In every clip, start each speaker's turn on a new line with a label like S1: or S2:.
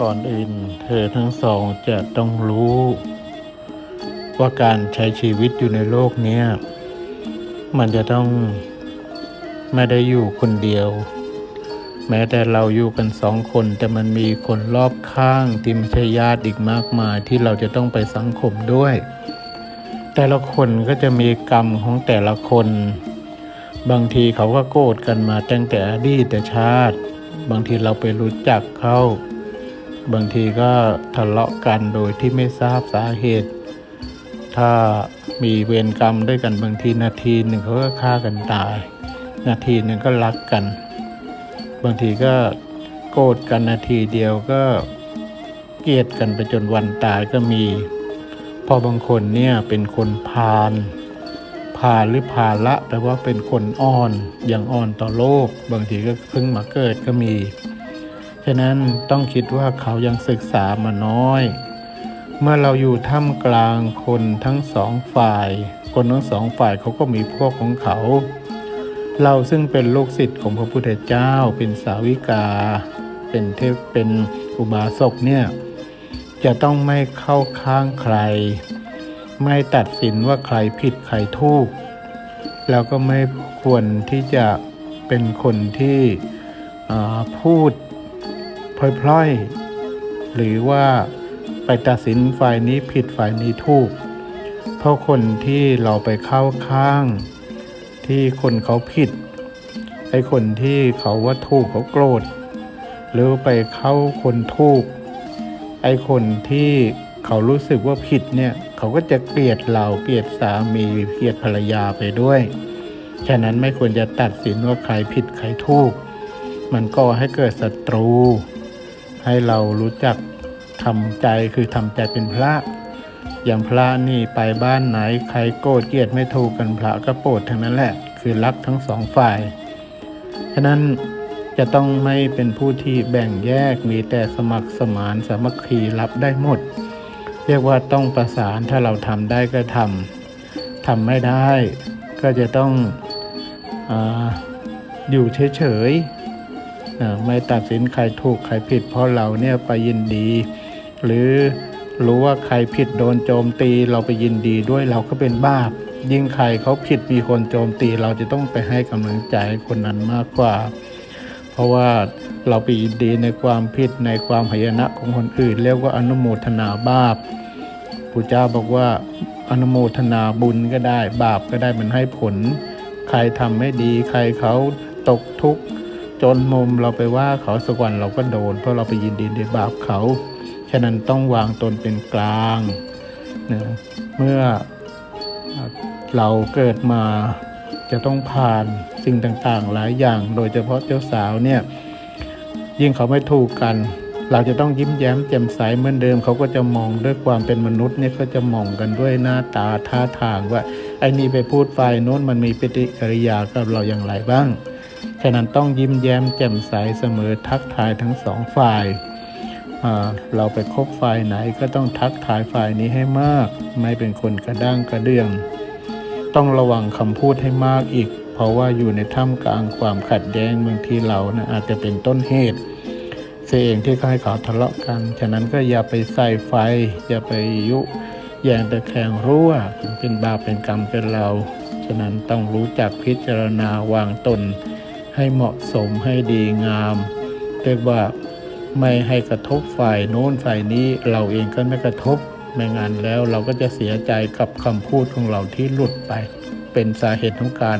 S1: ก่อนอื่นเธอทั้งสองจะต้องรู้ ว่าการใช้ชีวิตอยู่ในโลกนี้มันจะต้องไม่ได้อยู่คนเดียว แม้แต่เราอยู่กันสองคน แต่มันมีคนรอบข้างที่ไม่ใช่ญาติอีกมากมายที่เราจะต้องไปสังคมด้วย แต่ละคนก็จะมีกรรมของแต่ละคน บางทีเขาก็โกรธกันมาตั้งแต่อดีตชาติ บางทีเราไปรู้จักเขาบางทีก็ทะเลาะกันโดยที่ไม่ทราบสาเหตุ ถ้ามีเวรกรรมด้วยกันบางทีนาทีหนึ่งเขาก็ฆ่ากันตาย นาทีหนึ่งก็รักกัน บางทีก็โกรธกันนาทีเดียวก็เกลียดกันไปจนวันตายก็มี พอบางคนเนี่ยเป็นคนพาลพาลหรือพาละแปลว่าเป็นคนอ่อนอย่างอ่อนต่อโลก บางทีก็เพิ่งมาเกิดก็มี ฉะนั้นต้องคิดว่าเขายังศึกษามาน้อย เมื่อเราอยู่ท่ามกลางคนทั้งสองฝ่าย คนทั้งสองฝ่ายเขาก็มีพวกของเขา เราซึ่งเป็นลูกศิษย์ของพระพุทธเจ้าเป็นสาวิกา เป็นเทพเป็นอุบาสกเนี่ย จะต้องไม่เข้าข้างใคร ไม่ตัดสินว่าใครผิดใครถูก แล้วก็ไม่ควรที่จะเป็นคนที่พูดพล่อยๆ หรือว่าไปตัดสินฝ่ายนี้ผิดฝ่ายนี้ถูก เพราะคนที่เราไปเข้าข้าง ที่คนเขาผิดไอ้คนที่เขาว่าถูกเขาโกรธ หรือไปเข้าคนถูก ไอ้คนที่เขารู้สึกว่าผิดเนี่ยเขาก็จะเกลียดเราเกลียดสามีเกลียดภรรยาไปด้วย ฉะนั้นไม่ควรจะตัดสินว่าใครผิดใครถูก มันก็ให้เกิดศัตรู ให้เรารู้จักทำใจคือทำใจเป็นพระ อย่างพระนี่ไปบ้านไหนใครโกรธเกลียดไม่ถูกกันพระก็โปรดทั้งนั้นแหละ คือรักทั้งสองฝ่าย ฉะนั้น จะต้องไม่เป็นผู้ที่แบ่งแยกมีแต่สมัครสมานสามัคคีรับได้หมด เรียกว่าต้องประสานถ้าเราทำได้ก็ทำทำไม่ได้ก็จะต้องออยู่เฉยๆไม่ตัดสินใครถูกใครผิด เพราะเราเนี่ยไปยินดี หรือรู้ว่าใครผิดโดนโจมตีเราไปยินดีด้วยเราก็เป็นบาปยิ่งใครเขาผิดมีคนโจมตี เราจะต้องไปให้กำลังใจคนนั้นมากกว่า เพราะว่าเราไปยินดีในความผิดในความหายนะของคนอื่น เรียกว่าอนุโมทนาบาปปู่เจ้าบอกว่าอนุโมทนาบุญก็ได้ บาปก็ได้มันให้ผล ใครทำไม่ดี ใครเขาตกทุกข์จนมุมเราไปว่าเขาสักวันเราก็โดน เพราะเราไปยินดีในบาปเขาฉะนั้นต้องวางตนเป็นกลางนะเมื่อเราเกิดมา จะต้องผ่านสิ่งต่างๆ หลายอย่าง โดยเฉพาะเจ้าสาวเนี่ยยิ่งเขาไม่ถูกกัน เราจะต้องยิ้มแย้มแจ่มใสเหมือนเดิม เขาก็จะมองด้วยความเป็นมนุษย์เนี่ยก็จะมองกันด้วยหน้าตาท่าทางว่าไอ้นี่ไปพูดฝ่ายโน้นมันมีปฏิกิริยากับเราอย่างไรบ้างฉะนั้นต้องยิ้มแย้มแจ่มใสเสมอทักทายทั้งสองฝ่ายเราไปคบฝ่ายไหนก็ต้องทักทายฝ่ายนี้ให้มาก ไม่เป็นคนกระด้างกระเดื่อง ต้องระวังคำพูดให้มากอีก เพราะว่าอยู่ในท่ามกลางความขัดแย้งบางทีเรานะอาจจะเป็นต้นเหตุเสียเองที่เขาให้เขาทะเลาะกัน ฉะนั้นก็อย่าไปใส่ไฟ อย่าไปยุแยงตะแคงรั่วเป็นบาปเป็นกรรมเป็นเรา ฉะนั้นต้องรู้จักพิจารณาวางตน ให้เหมาะสมให้ดีงามเรียกว่าไม่ให้กระทบฝ่ายโน้นฝ่ายนี้เราเองก็ไม่กระทบ ไม่งานแล้วเราก็จะเสียใจกับคำพูดของเราที่หลุดไป เป็นสาเหตุของการ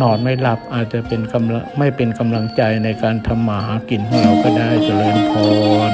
S1: นอนไม่หลับอาจจะเป็นกำลังไม่เป็นกำลังใจในการทำมาหากินของเราก็ได้เจริญพร